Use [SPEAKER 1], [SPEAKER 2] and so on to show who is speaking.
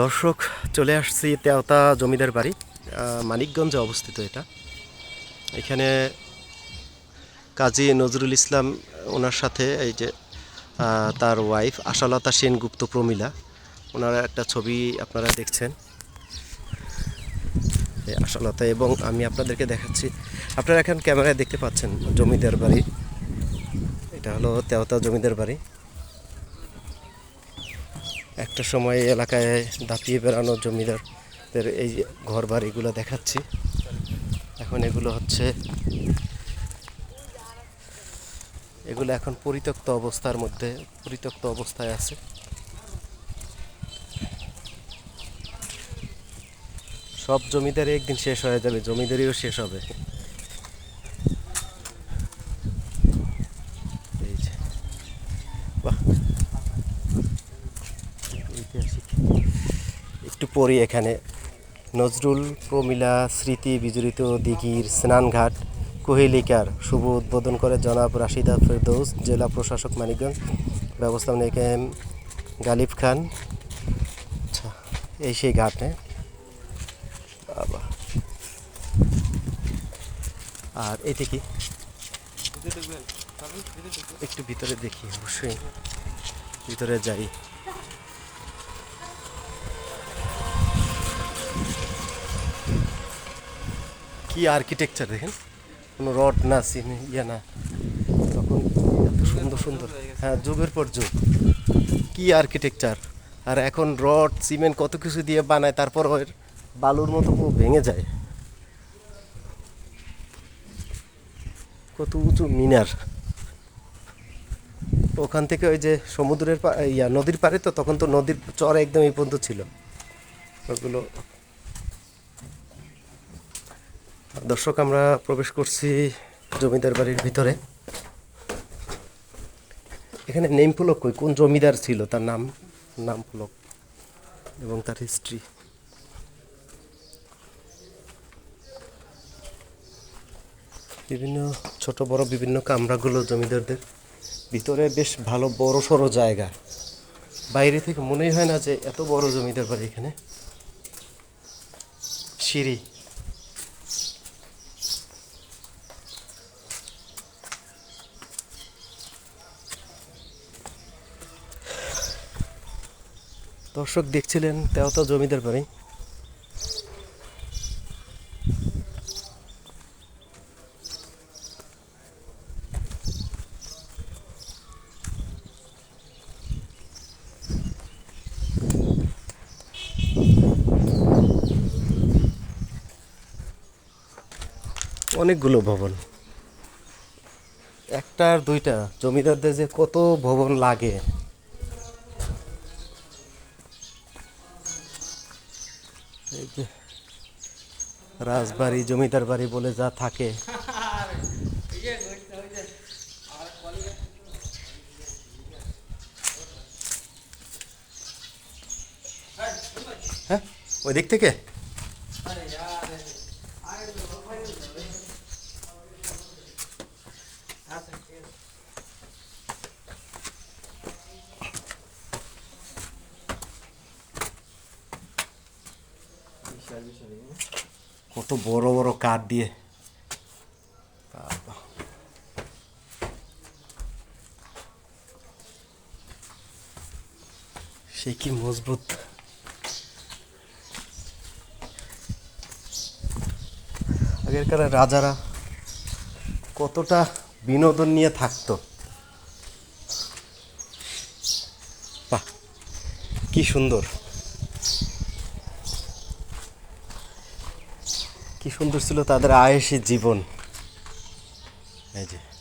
[SPEAKER 1] দর্শক, চলে আসছি তেওতা জমিদার বাড়ি মানিকগঞ্জে অবস্থিত এটা। এখানে কাজী নজরুল ইসলাম, ওনার সাথে এই যে তার ওয়াইফ আশালতা সেনগুপ্ত প্রমীলা, ওনারা একটা ছবি আপনারা দেখছেন। আশালতা এবং আমি আপনাদেরকে দেখাচ্ছি। আপনারা এখন ক্যামেরায় দেখতে পাচ্ছেন জমিদার বাড়ি। এটা হলো তেওতা জমিদার বাড়ি। একটা সময় এলাকায় দাপিয়ে বেড়ানো জমিদারদের এই ঘর বাড়িগুলো দেখাচ্ছি। এখন এগুলো হচ্ছে এগুলো এখন পরিত্যক্ত অবস্থার মধ্যে, পরিত্যক্ত অবস্থায় আছে। সব জমিদারি একদিন শেষ হয়ে যাবে, জমিদারিও শেষ হবে এই যে বাহ ঐতিহাসিক একটু পরি এখানে নজরুল প্রমিলা স্মৃতি বিজড়িত দিঘির স্নানঘাট, কোহেলিকার শুভ উদ্বোধন করে জনাব রাশিদা ফেরদৌস, জেলা প্রশাসক মানিকগঞ্জ ব্যবস্থাপনা এখানে গালিব খান। আচ্ছা এই সেই ঘাট হ্যাঁ? আর এটা কি? একটু ভিতরে দেখি, অবশ্যই। ভিতরে যাই। কি আর্কিটেকচার দেখেন? কোনো রড না সিন ইয়ে না। তখন এত সুন্দর সুন্দর। হ্যাঁ যুগের পর যুগ। কি আর্কিটেকচার আর এখন রড সিমেন্ট কত কিছু দিয়ে বানায় তারপর ওর বালুর মতো পুরো ভেঙে যায়। কত উঁচু মিনার। ওখান থেকে ওই যে সমুদ্রের ইয়া, নদীর পাড়ে তো, তখন তো নদীর চর একদম এই পর্যন্ত ছিল। ওগুলো দর্শক, আমরা প্রবেশ করছি জমিদার বাড়ির ভিতরে। এখানে নেম ফলক কই? কোন জমিদার ছিল? তার নাম নাম ফলক এবং তার হিস্ট্রি বিভিন্ন ছোট, বড়, বিভিন্ন কামরাগুলো জমিদারদের। ভিতরে বেশ ভালো, বড়, সড়ো জায়গা। বাইরে থেকে মনেই হয় না যে এত বড় জমিদার বাড়ি এখানে। সিঁড়ি। দর্শক দেখছিলেন তেওতা জমিদার বাড়ি। অনেকগুলো ভবন। একটা আর দুইটা। জমিদারদের যে কত ভবন লাগে। রাজবাড়ি জমিদার বাড়ি বলে যা থাকে। হ্যাঁ ওই দিক থেকে? কত বড় বড় কাঠ দিয়ে। সে কি মজবুত। আগেরকার রাজারা কতটা বিনোদন নিয়ে থাকতো। কি সুন্দর। কি সুন্দর ছিল তাদের আয়েসি জীবন। এই যে।